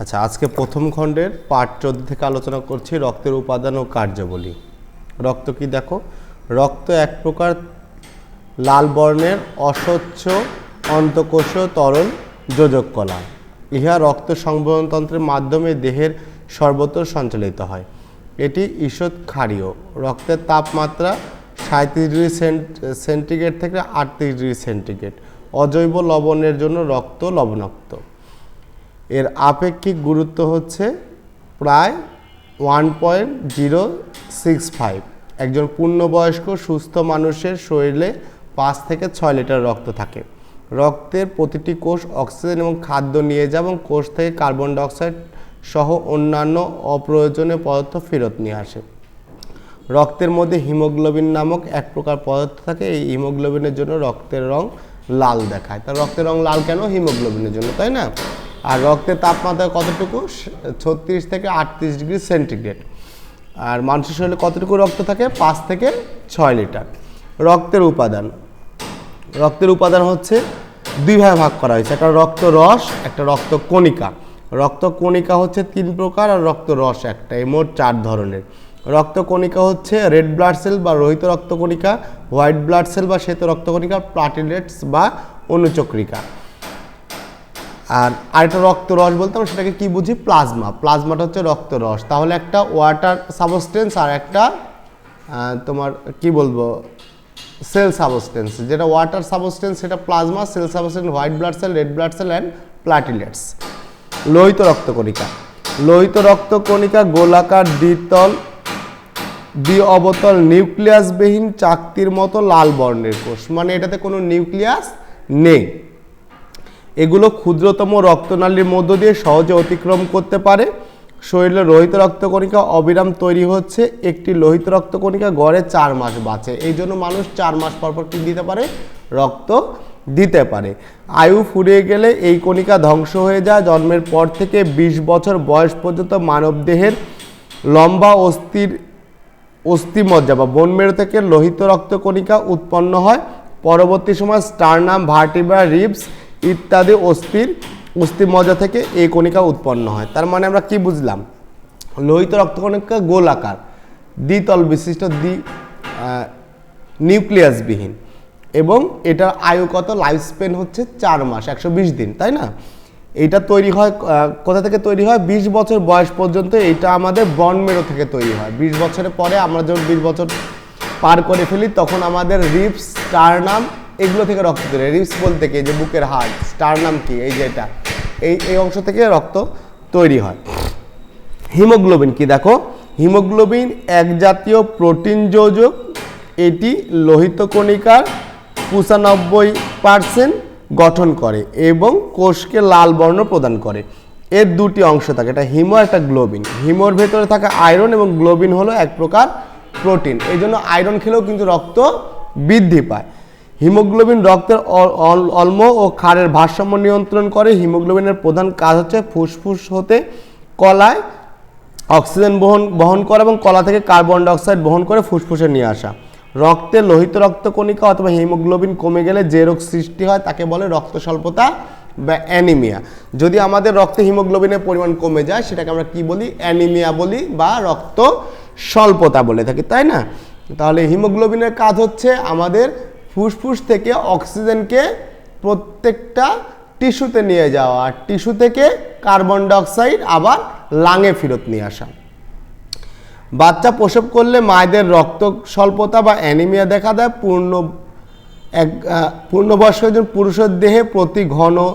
আচ্ছা আজকে প্রথম খণ্ডের পার্ট চোদ্দ থেকে আলোচনা করছি রক্তের উপাদান ও কার্যাবলী। রক্ত কি দেখো? রক্ত এক প্রকার লাল বর্ণের অস্বচ্ছ অন্তকোষীয় তরল যোজক কলা ইহা রক্ত সংবহনতন্ত্রের মাধ্যমে দেহের সর্বত্র সঞ্চালিত হয়। এটি ঈষৎ ক্ষারীয়। রক্তের তাপমাত্রা সাঁত্রিশ ডিগ্রি সেন্টিগ্রেড থেকে আটত্রিশ ডিগ্রি সেন্টিগ্রেড। অজৈব লবণের জন্য রক্ত লবণাক্ত। এর আপেক্ষিক গুরুত্ব হচ্ছে প্রায় one point zero six five একজন পূর্ণবয়স্ক, সুস্থ মানুষের শরীরে পাঁচ থেকে ছয় লিটার রক্ত থাকে। রক্তের প্রতিটি কোষ অক্সিজেন এবং খাদ্য নিয়ে যায় এবং কোষ থেকে কার্বন ডাইঅক্সাইড সহ অন্যান্য অপ্রয়োজনীয় পদার্থ ফেরত নিয়ে আসে। রক্তের মধ্যে হিমোগ্লোবিন নামক এক প্রকার পদার্থ থাকে। এই হিমোগ্লোবিনের জন্য রক্তের রং লাল দেখায়। তার রক্তের রং লাল কেন? হিমোগ্লোবিনের জন্য, তাই না? আর রক্তের তাপমাত্রা কতটুকু? ছত্রিশ থেকে আটত্রিশ ডিগ্রি সেন্টিগ্রেড। আর মানুষের শরীরে কতটুকু রক্ত থাকে? পাঁচ থেকে ছয় লিটার। রক্তের উপাদান। রক্তের উপাদান হচ্ছে দুই ভাগে ভাগ করা হয়েছে। একটা রক্ত রস, একটা রক্ত কণিকা। রক্ত কণিকা হচ্ছে তিন প্রকার আর রক্ত রস একটা। এই মোট চার ধরনের। রক্ত কণিকা হচ্ছে রেড ব্লাড সেল বা রোহিত রক্তকণিকা হোয়াইট ব্লাড সেল বা শ্বেত রক্তকণিকা প্লাটিলেটস বা অনুচক্রিকা। আর আরেকটা রক্ত রস বলতে আমরা সেটাকে কি বুঝি? প্লাজমা। প্লাজমাটা হচ্ছে রক্ত রস তাহলে একটা ওয়াটার সাবস্টেন্স আর একটা তোমার কি বলব? সেল সাবস্টেন্স যেটা ওয়াটার সাবস্টেন্স সেটা plasma cell substance white blood cell red blood cell and platelets লোহিত রক্তকণিকা। লোহিত রক্তকণিকা, গোলাকার দ্বিতল দ্বি অবতল নিউক্লিয়াসবিহীন চাকতির মতো লাল বর্ণের কোষ। মানে এটাতে কোনো নিউক্লিয়াস নেই। এগুলো ক্ষুদ্রতম রক্তনালীর মধ্য দিয়ে সহজে অতিক্রম করতে পারে। শরীরে লোহিত রক্তকণিকা অবিরাম তৈরি হচ্ছে। একটি লোহিত রক্তকণিকা গড়ে চার মাস বাঁচে। এই জন্য মানুষ চার মাস পর পর কি দিতে পারে? রক্ত দিতে পারে। আয়ু ফুরিয়ে গেলে এই কণিকা ধ্বংস হয়ে যায়। জন্মের পর থেকে ২০ বছর বয়স পর্যন্ত মানবদেহের লম্বা অস্থির অস্থিমজ্জা বা বোনমেরু থেকে লোহিত রক্তকণিকা উৎপন্ন হয়। পরবর্তী সময় স্টারনাম ভার্টিব্রা রিবস ইত্যাদি অস্থির অস্থি মজা থেকে এই কণিকা উৎপন্ন হয়। তার মানে আমরা কি বুঝলাম? লোহিত রক্তকণিকা গোলাকার, দ্বিতল বিশিষ্ট দ্বি নিউক্লিয়াসবিহীন এবং এটার আয়ু কত? লাইফ স্পেন হচ্ছে চার মাস, একশো বিশ দিন, তাই না? এইটা তৈরি হয় কোথা থেকে তৈরি হয়? বিশ বছর বয়স পর্যন্ত এটা আমাদের বনমেরো থেকে তৈরি হয়। বিশ বছরের পরে আমরা যখন বিশ বছর পার করে ফেলি, তখন আমাদের রিপস স্টারনাম এগুলো থেকে রক্ত হয় রিপস বলতে কি? যে বুকের হাড়। স্টারনাম কি? এই যে এটা। এই এই অংশ থেকে রক্ত তৈরি হয়। হিমোগ্লোবিন কি? দেখো, হিমোগ্লোবিন এক জাতীয় প্রোটিন যোজক। এটি লোহিত কণিকার পঁচানব্বই পার্সেন্ট গঠন করে এবং কোষকে লাল বর্ণ প্রদান করে। এর দুটি অংশ থাকে। এটা হিমো একটা গ্লোবিন। হিমোর ভেতরে থাকা আয়রন এবং গ্লোবিন হলো এক প্রকার প্রোটিন। এই জন্য আয়রন খেলেও কিন্তু রক্ত বৃদ্ধি পায়। হিমোগ্লোবিন রক্তের অল- অল- অল্ম ও ক্ষারের ভারসাম্য নিয়ন্ত্রণ করে। হিমোগ্লোবিনের প্রধান কাজ হচ্ছে ফুসফুস হতে কলায় অক্সিজেন বহন বহন করে এবং কলা থেকে কার্বন ডাইঅক্সাইড বহন করে ফুসফুসে নিয়ে আসা। রক্তে লোহিত রক্তকণিকা অথবা হিমোগ্লোবিন কমে গেলে যে রোগ সৃষ্টি হয় তাকে বলে রক্ত স্বল্পতা বা অ্যানিমিয়া। যদি আমাদের রক্তে হিমোগ্লোবিনের পরিমাণ কমে যায়, সেটাকে আমরা কি বলি? অ্যানিমিয়া বলি বা রক্ত স্বল্পতা বলে থাকি, তাই না? তাহলে হিমোগ্লোবিনের কাজ হচ্ছে আমাদের ফুসফুস থেকে অক্সিজেনকে প্রত্যেকটা টিস্যুতে নিয়ে যাওয়া, আর টিস্যু থেকে কার্বন ডাইঅক্সাইড আবার লাঙে ফেরত নিয়ে আসা। বাচ্চা প্রসব করলে মায়েদের রক্ত স্বল্পতা বা অ্যানিমিয়া দেখা দেয়। পূর্ণ এক পূর্ণবয়স্ক একজন পুরুষের দেহে প্রতি ঘন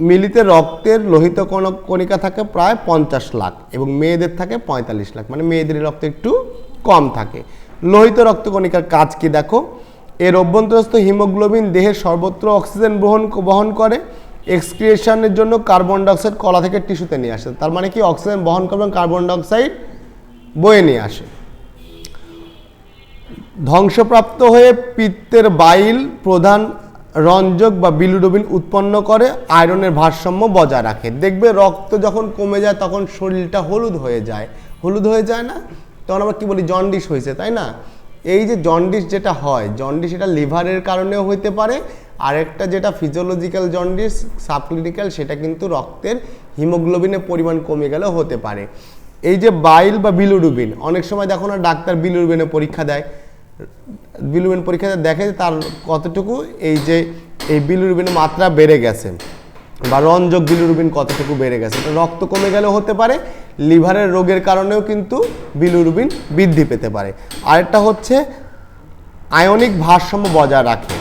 মিলিতে রক্তের লোহিত কণ- কণিকা থাকে প্রায় পঞ্চাশ লাখ এবং মেয়েদের থাকে পঁয়তাল্লিশ লাখ। মানে মেয়েদের রক্ত একটু কম থাকে। লোহিত রক্তকণিকার কাজ কি দেখো? এর অভ্যন্তরস্থ হিমোগ্লোবিন দেহের সর্বত্র অক্সিজেন বহন বহন করে এক্সক্রিয়েশনের জন্য কার্বন ডাইঅক্সাইড কলা থেকে টিস্যুতে নিয়ে আসে। তার মানে কি? অক্সিজেন বহন করবে এবং কার্বন ডাইঅক্সাইড বয়ে নিয়ে আসে। ধ্বংসপ্রাপ্ত হয়ে পিত্তের বাইল প্রধান রঞ্জক বা বিলুডোবিন উৎপন্ন করে, আয়রনের ভারসাম্য বজায় রাখে। দেখবে রক্ত যখন কমে যায়, তখন শরীরটা হলুদ হয়ে যায়। হলুদ হয়ে যায় না? তখন আমরা কি বলি? জন্ডিস হয়েছে, তাই না? এই যে জন্ডিস যেটা হয়, জন্ডিস এটা লিভারের কারণেও হইতে পারে, আরেকটা যেটা ফিজিওলজিক্যাল জন্ডিস সাবক্লিনিক্যাল সেটা কিন্তু রক্তের হিমোগ্লোবিনের পরিমাণ কমে গেলেও হতে পারে। এই যে বাইল বা বিলুরুবিন অনেক সময় দেখো না ডাক্তার বিলুরুবিনের পরীক্ষা দেয়। বিলুরুবিন পরীক্ষাতে দেখে তার কতটুকু এই যে, এই বিলুরুবিনের মাত্রা বেড়ে গেছে। বা রঞ্জক বিলুরুবিন কতটুকু বেড়ে গেছে? তো রক্ত কমে গেলেও হতে পারে, লিভারের রোগের কারণেও কিন্তু বিলুরুবিন বৃদ্ধি পেতে পারে। আরেকটা হচ্ছে, আয়নিক ভারসাম্য বজায় রাখে।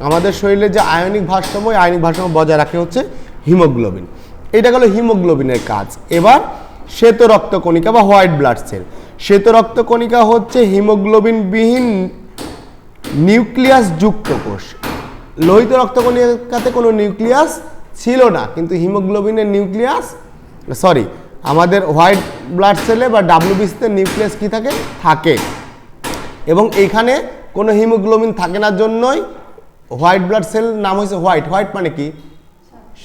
আমাদের শরীরে যে আয়নিক ভারসাম্য আয়নিক ভারসাম্য বজায় রাখে হচ্ছে হিমোগ্লোবিন। এটা গেল হিমোগ্লোবিনের কাজ। এবার শ্বেত রক্তকণিকা বা হোয়াইট ব্লাড সেল। শ্বেত রক্তকণিকা হচ্ছে হিমোগ্লোবিনবিহীন নিউক্লিয়াস যুক্ত কোষ। লোহিত রক্তকণিকাতে কোনো নিউক্লিয়াস ছিল না, কিন্তু হিমোগ্লোবিনের নিউক্লিয়াস সরি আমাদের হোয়াইট ব্লাড সেলে বা ডাব্লিউবিসিতে নিউক্লিয়াস কী থাকে? থাকে। এবং এইখানে কোনো হিমোগ্লোবিন থাকে না জন্যই হোয়াইট ব্লাড সেল নাম হয়েছে হোয়াইট। হোয়াইট মানে কি?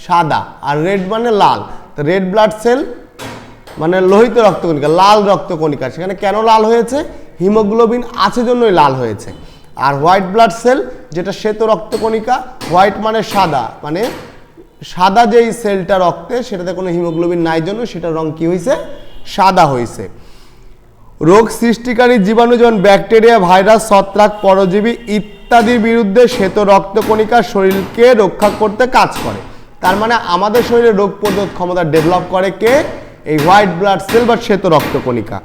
সাদা। আর রেড মানে লাল। তো রেড ব্লাড সেল মানে লোহিত রক্তকণিকা, লাল রক্তকণিকা। সেখানে কেন লাল হয়েছে? হিমোগ্লোবিন আছে জন্যই লাল হয়েছে। আর হোয়াইট ব্লাড সেল যেটা শ্বেত রক্তকণিকা, হোয়াইট মানে সাদা মানে সাদা যেই সেলটা রক্তে, সেটাতে কোনো হিমোগ্লোবিন নাই জন্য সেটার রং কি হয়েছে সাদা হয়েছে রোগ সৃষ্টিকারী জীবাণু যেমন ব্যাকটেরিয়া, ভাইরাস, ছত্রাক, পরজীবী ইত্যাদির বিরুদ্ধে শ্বেত রক্তকণিকা শরীরকে রক্ষা করতে কাজ করে। তার মানে আমাদের শরীরে রোগ প্রতিরোধ ক্ষমতা ডেভেলপ করে কে? এই হোয়াইট ব্লাড সেল বা শ্বেত রক্তকণিকা।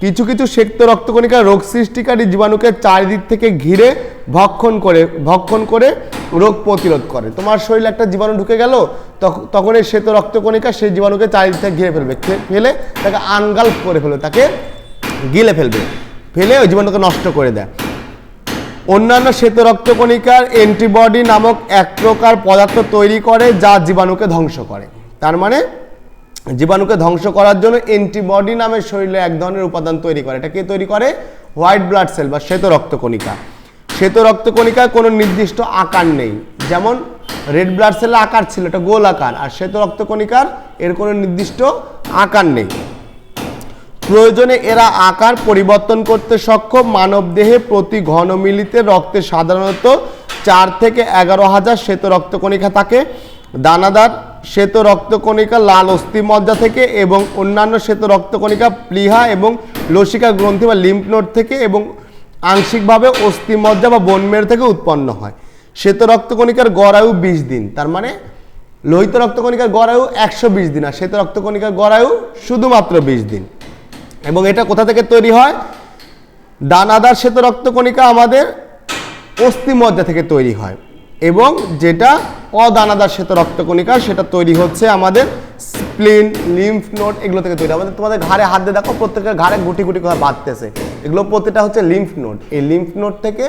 কিছু কিছু শ্বেত রক্তকণিকা রোগ সৃষ্টিকারী জীবাণুকে চারিদিক থেকে ঘিরে ভক্ষণ করে ভক্ষণ করে রোগ প্রতিরোধ করে। তোমার শরীরে একটা জীবাণু ঢুকে গেল, তখ- তখন এই শ্বেত রক্তকণিকা সেই জীবাণুকে চারিদিক থেকে ঘিরে ফেলবে। ফেলে তাকে আনগাল্ফ করে ফেলবে তাকে গিলে ফেলবে। ফেলে ওই জীবাণুকে নষ্ট করে দেয়। অন্যান্য শ্বেত রক্তকণিকার অ্যান্টিবডি নামক এক প্রকার পদার্থ তৈরি করে যা জীবাণুকে ধ্বংস করে। তার মানে জীবাণুকে ধ্বংস করার জন্য অ্যান্টিবডি নামের শরীরে এক ধরনের উপাদান তৈরি করে। এটা কে তৈরি করে? হোয়াইট ব্লাড সেল বা শ্বেত রক্তকণিকা। শ্বেত রক্তকণিকার কোনো নির্দিষ্ট আকার নেই। যেমন রেড ব্লাড সেলের আকার ছিল, এটা গোল আকার, আর শ্বেত রক্তকণিকার এর কোনো নির্দিষ্ট আকার নেই। প্রয়োজনে এরা আকার পরিবর্তন করতে সক্ষম। মানবদেহে প্রতি ঘনমিলিতে রক্তে সাধারণত চার থেকে এগারো হাজার শ্বেত রক্তকণিকা থাকে। দানাদার শ্বেত রক্তকণিকা লাল অস্থিমজ্জা থেকে এবং অন্যান্য শ্বেত রক্তকণিকা প্লীহা এবং লসিকা গ্রন্থি বা লিম্ফ নোড থেকে এবং আংশিকভাবে অস্থিমজ্জা বা বনমের থেকে উৎপন্ন হয়। শ্বেত রক্তকণিকার গড়ায়ু বিশ দিন, তার মানে লোহিত রক্তকণিকার গড়ায়ু একশো বিশ দিন আর শ্বেত রক্তকণিকার গড়ায়ু শুধুমাত্র বিশ দিন। এবং এটা কোথা থেকে তৈরি হয়? দানাদার শ্বেত রক্তকণিকা আমাদের অস্থিমজ্জা থেকে তৈরি হয়। এবং যেটা অদানাদার শ্বেত রক্তকণিকা, সেটা তৈরি হচ্ছে আমাদের স্প্লিন লিম্ফ নোড এগুলো থেকে তৈরি। আমাদের তোমাদের ঘাড়ে হাত দিয়ে দেখো, প্রত্যেকের ঘাড়ে গুটি গুটি করে বাঁধতেছে। এগুলো প্রতিটা হচ্ছে লিম্ফ নোড এই লিম্ফ নোড থেকে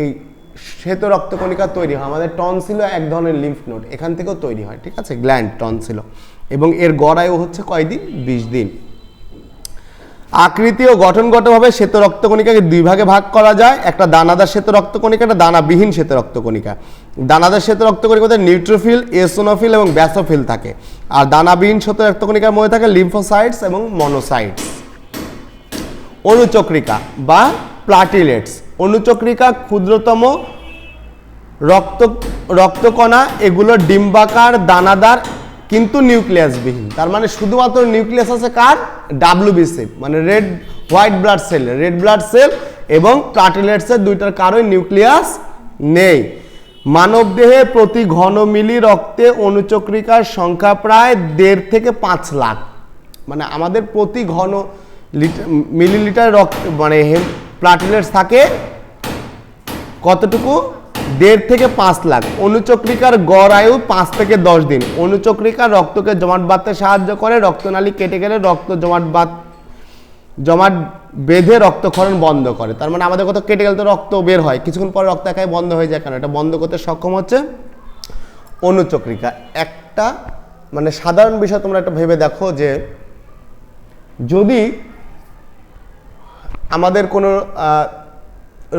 এই শ্বেত রক্তকণিকা তৈরি হয়। আমাদের টনসিল এক ধরনের লিম্ফ নোড এখান থেকেও তৈরি হয়, ঠিক আছে? গ্ল্যান্ড টনসিল এবং এর গড়ায়ও হচ্ছে কয়দিন? বিশ দিন। আকৃতি ও গঠনগতভাবে শ্বেত রক্তকণিকাকে দুই ভাগে ভাগ করা যায়। একটা দানাদার শ্বেত রক্তকণিকা, একটা দানাবিহীন শ্বেত রক্তকণিকা। দানাদার শ্বেত রক্তকণিকাতে নিউট্রোফিল এসোনোফিল এবং ব্যাসোফিল থাকে। আর দানাবিহীন শ্বেত রক্তকণিকার মধ্যে থাকে লিম্ফোসাইটস এবং মনোসাইটস অনুচক্রিকা বা প্লাটিলেটস অনুচক্রিকা ক্ষুদ্রতম রক্ত রক্তকণা, এগুলো ডিম্বাকার, দানাদার কিন্তু নিউক্লিয়াসবিহীন। তার মানে শুধুমাত্র নিউক্লিয়াস আছে কার? ডাব্লিউবিসি মানে red, white blood cell. Red blood cell এবং প্লাটিলেটসের দুইটার কারোই নিউক্লিয়াস নেই। মানবদেহে প্রতি ঘন মিলি রক্তে অনুচক্রিকার সংখ্যা প্রায় দেড় থেকে পাঁচ লাখ। মানে আমাদের প্রতি ঘন লিটার মিলিলিটার রক্ত মানে প্লাটিলেটস থাকে কতটুকু? দেড় থেকে পাঁচ লাখ। অনুচক্রিকার গড় আয়ু পাঁচ থেকে দশ দিন। অনুচক্রিকা রক্তকে জমাট বাঁধতে সাহায্য করে, রক্তনালী কেটে গেলে রক্ত জমাট বাঁধ, জমাট বেঁধে রক্তক্ষরণ বন্ধ করে। তার মানে আমাদের কত কেটে গেলে তো রক্ত বের হয়। কিছুক্ষণ পর রক্ত একাই বন্ধ হয়ে যায় কেন? এটা বন্ধ করতে সক্ষম হচ্ছে অনুচক্রিকা। একটা মানে সাধারণ বিষয় তোমরা একটা ভেবে দেখো যে যদি আমাদের কোনো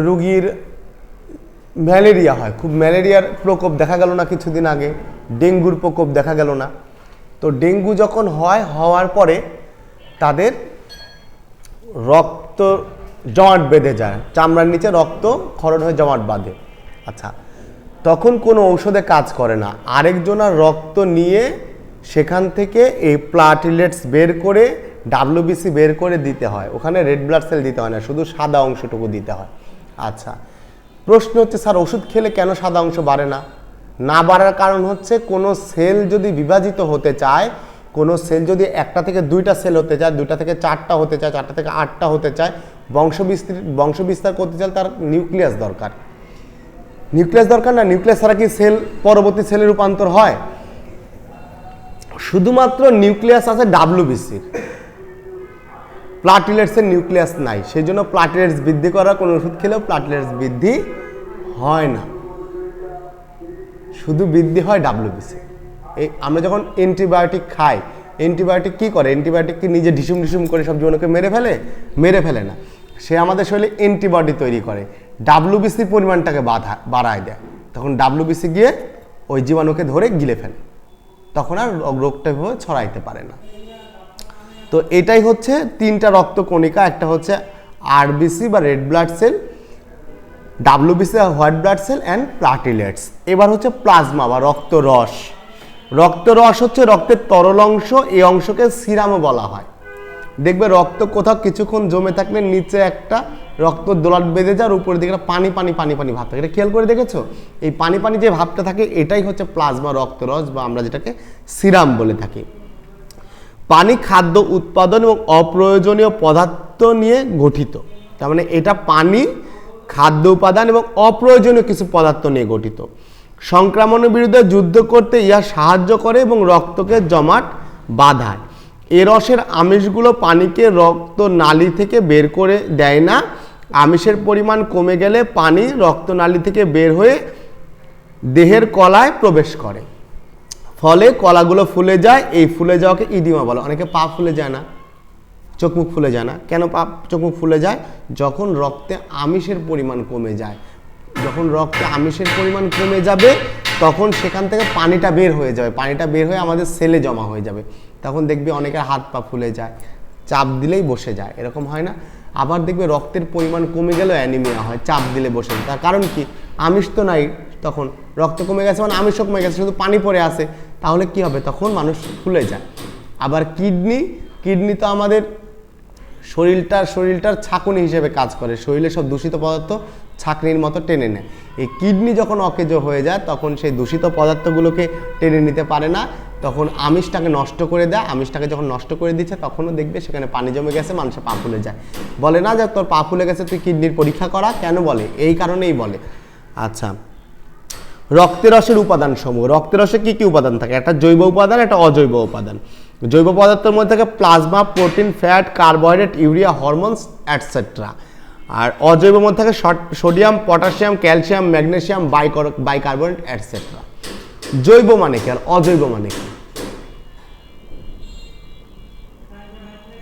রুগীর ম্যালেরিয়া হয়। খুব ম্যালেরিয়ার প্রকোপ দেখা গেল না কিছুদিন আগে। ডেঙ্গুর প্রকোপ দেখা গেল না। তো ডেঙ্গু যখন হয়, হওয়ার পরে তাদের রক্ত জমাট বেঁধে যায়। চামড়ার নিচে রক্ত ক্ষরণ হয়ে জমাট বাঁধে। আচ্ছা তখন কোনো ঔষধে কাজ করে না। আরেকজনের রক্ত নিয়ে সেখান থেকে এই প্লাটিলেটস বের করে ডাব্লিউবিসি বের করে দিতে হয়। ওখানে রেড ব্লাড সেল দিতে হয় না, শুধু সাদা অংশটুকু দিতে হয়। আচ্ছা প্রশ্ন হচ্ছে, স্যার, ওষুধ খেলে কেন সাদা অংশ বাড়ে না? না বাড়ার কারণ হচ্ছে, কোনো সেল যদি বিভাজিত হতে চায়, কোনো সেল যদি একটা থেকে দুইটা সেল হতে চায়, দুইটা থেকে চারটা হতে চায়, চারটা থেকে আটটা হতে চায়, বংশবিস্তার বংশবিস্তার করতে চায় তার নিউক্লিয়াস দরকার। নিউক্লিয়াস দরকার না, নিউক্লিয়াস ছাড়া কি সেল পরবর্তী সেলে রূপান্তর হয়? শুধুমাত্র নিউক্লিয়াস আছে ডাব্লিউবিসির প্লাটিলেটসের নিউক্লিয়াস নাই। সেই জন্য প্লাটিলেটস বৃদ্ধি করার কোনো ওষুধ খেলেও প্লাটিলেটস বৃদ্ধি হয় না। শুধু বৃদ্ধি হয় ডাব্লিউবিসি এই আমরা যখন অ্যান্টিবায়োটিক খাই, অ্যান্টিবায়োটিক কী করে? অ্যান্টিবায়োটিক কি নিজে ঢিসুম ঢিসুম করে সব জীবনকে মেরে ফেলে? মেরে ফেলে না। সে আমাদের শরীরে অ্যান্টিবডি তৈরি করে। ডাব্লিউবিসির পরিমাণটাকে বাধা, বাড়ায় দেয়। তখন ডাব্লিউবিসি গিয়ে ওই জীবাণুকে ধরে গিলে ফেলে। তখন আর রোগ- রোগটা ছড়াইতে পারে না। তো এটাই হচ্ছে তিনটা রক্তকণিকা একটা হচ্ছে আরবিসি বা red blood cell WBC white blood cell and platelets এবার হচ্ছে প্লাজমা বা রক্তরস রক্তরস হচ্ছে রক্তের তরল অংশ, এই অংশকে সিরামও বলা হয়। দেখবে রক্ত কোথাও কিছুক্ষণ জমে থাকলে নিচে একটা রক্ত দোলাট বেঁধে যায় আর উপরের দিকে পানি পানি পানি পানি ভাব থাকে। এটা খেয়াল করে দেখেছ? এই পানি পানি যে ভাবটা থাকে, এটাই হচ্ছে প্লাজমা রক্তরস বা আমরা যেটাকে সিরাম বলে থাকি। পানি খাদ্য উৎপাদন এবং অপ্রয়োজনীয় পদার্থ নিয়ে গঠিত। তার মানে এটা পানি, খাদ্য উপাদান এবং অপ্রয়োজনীয় কিছু পদার্থ নিয়ে গঠিত। সংক্রমণের বিরুদ্ধে যুদ্ধ করতে ইহা সাহায্য করে এবং রক্তকে জমাট বাঁধায়। এ রসের আমিষগুলো পানিকে রক্ত নালী থেকে বের করে দেয় না। আমিষের পরিমাণ কমে গেলে পানি রক্তনালী থেকে বের হয়ে দেহের কলায় প্রবেশ করে। ফলে কলাগুলো ফুলে যায়, এই ফুলে যাওয়াকে ইডিমা বলে। অনেকে পা ফুলে যায় না, চোখ মুখ ফুলে যায় না। কেন পা, চোখ মুখ ফুলে যায়? যখন রক্তে আমিষের পরিমাণ কমে যায়, যখন রক্তে আমিষের পরিমাণ কমে যাবে, তখন সেখান থেকে পানিটা বের হয়ে যাবে। পানিটা বের হয়ে আমাদের সেলে জমা হয়ে যাবে। তখন দেখবি অনেকের হাত পা ফুলে যায়, চাপ দিলেই বসে যায়। এরকম হয় না? আবার দেখবে রক্তের পরিমাণ কমে গেলেও অ্যানিমিয়া হয়, চাপ দিলে বসে যায়। তার কারণ কি? আমিষ তো নাই তখন রক্ত কমে গেছে মানে আমিষও কমে গেছে, শুধু পানি পড়ে আসে তাহলে কি হবে? তখন মানুষ ফুলে যায়। আবার কিডনি কিডনি তো আমাদের শরীরটার শরীরটার ছাকুনি হিসেবে কাজ করে। শরীরে সব দূষিত পদার্থ ছাকনির মতো টেনে নেয়। এই কিডনি যখন অকেজ হয়ে যায়, তখন সেই দূষিত পদার্থগুলোকে টেনে নিতে পারে না। তখন আমিষটাকে নষ্ট করে দেয়। আমিষটাকে যখন নষ্ট করে দিচ্ছে, তখনও দেখবে সেখানে পানি জমে গেছে, মানুষের পা ফুলে যায়। বলে না যে তোর পা ফুলে গেছে, তুই কিডনির পরীক্ষা করা। কেন বলে? এই কারণেই বলে। আচ্ছা রক্তের রসের উপাদান সমূহ রক্তের রসে কি কি উপাদান থাকে? একটা জৈব উপাদান, একটা অজৈব উপাদান। জৈব পদার্থের মধ্যে থাকে plasma, protein, fat, carbohydrate, urea, hormones etcetera আর অজৈব মধ্যে থাকে সোডিয়াম, পটাশিয়াম, ক্যালসিয়াম, ম্যাগনেসিয়াম, বাইকর, বাইকার্বনেট অ্যাটসেট্রা জৈব মানে কি? আর অজৈব মানে কি?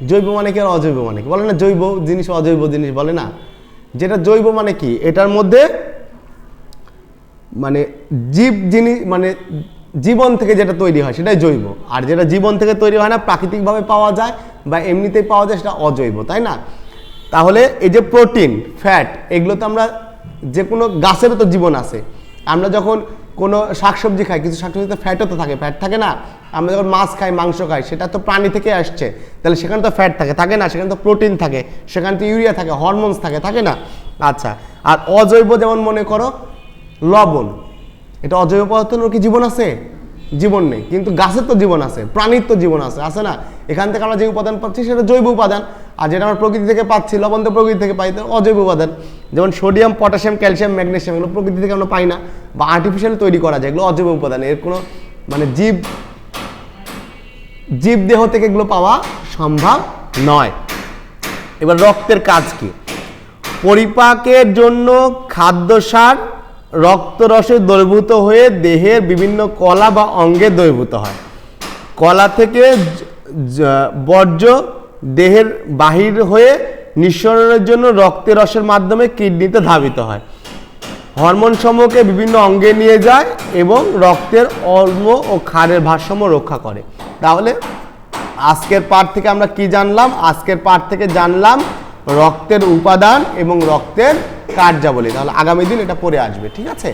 জৈব মানে কি? আর অজৈব মানে কি? বলে না জৈব জিনিস অজৈব জিনিস বলে না। যেটা জৈব মানে কি? এটার মধ্যে মানে জীব জিনিস মানে জীবন থেকে যেটা তৈরি হয় সেটাই জৈব। আর যেটা জীবন থেকে তৈরি হয় না, প্রাকৃতিকভাবে পাওয়া যায় বা এমনিতেই পাওয়া যায় সেটা অজৈব, তাই না? তাহলে এই যে প্রোটিন, ফ্যাট এগুলো তো আমরা যে কোনো গাছেরও তো জীবন আছে। আমরা যখন কোনো শাকসবজি খাই, কিছু শাকসবজিতে ফ্যাটও তো থাকে, ফ্যাট থাকে না? আমরা যখন মাছ খাই, মাংস খাই, সেটা তো প্রাণী থেকে আসছে। তাহলে সেখানে তো ফ্যাট থাকে থাকে না? সেখানে তো প্রোটিন থাকে, সেখানে তো ইউরিয়া থাকে, হরমোনস থাকে থাকে না? আচ্ছা আর অজৈব যেমন মনে করো লবণ। এটা অজৈব পদার্থের কি জীবন আছে? জীবন নেই। কিন্তু গাছের তো জীবন আছে, প্রাণীর তো জীবন আছে আছে না? এখান থেকে আমরা যে উপাদান পাচ্ছি সেটা জৈব উপাদান। আর যেটা আমরা প্রকৃতি থেকে পাচ্ছি, লবণ তো প্রকৃতি থেকে পাই অজৈব উপাদান। যেমন সোডিয়াম, পটাশিয়াম, ক্যালসিয়াম ম্যাগনেসিয়াম এগুলো প্রকৃতি থেকে আমরা পাই না বা আর্টিফিশিয়াল তৈরি করা যায়, এগুলো অজৈব উপাদান। এর কোনো মানে জীব জীব দেহ থেকে এগুলো পাওয়া সম্ভব নয়। এবার রক্তের কাজ কি? পরিপাকের জন্য খাদ্যসার রক্তরসে দ্রবীভূত হয়ে দেহের বিভিন্ন কলা বা অঙ্গে দ্রবীভূত হয়। কলা থেকে বর্জ্য দেহের বাহির হয়ে নিঃসরণের জন্য রক্তের রসের মাধ্যমে কিডনিতে ধাবিত হয়। হরমোন সমূহকে বিভিন্ন অঙ্গে নিয়ে যায় এবং রক্তের অল্প ও ক্ষারের ভারসাম্য রক্ষা করে। তাহলে আজকের পাঠ থেকে আমরা কি জানলাম? আজকের পাঠ থেকে জানলাম রক্তের উপাদান এবং রক্তের কার্যাবলী তাহলে আগামী দিন এটা পরে আসবে ঠিক আছে?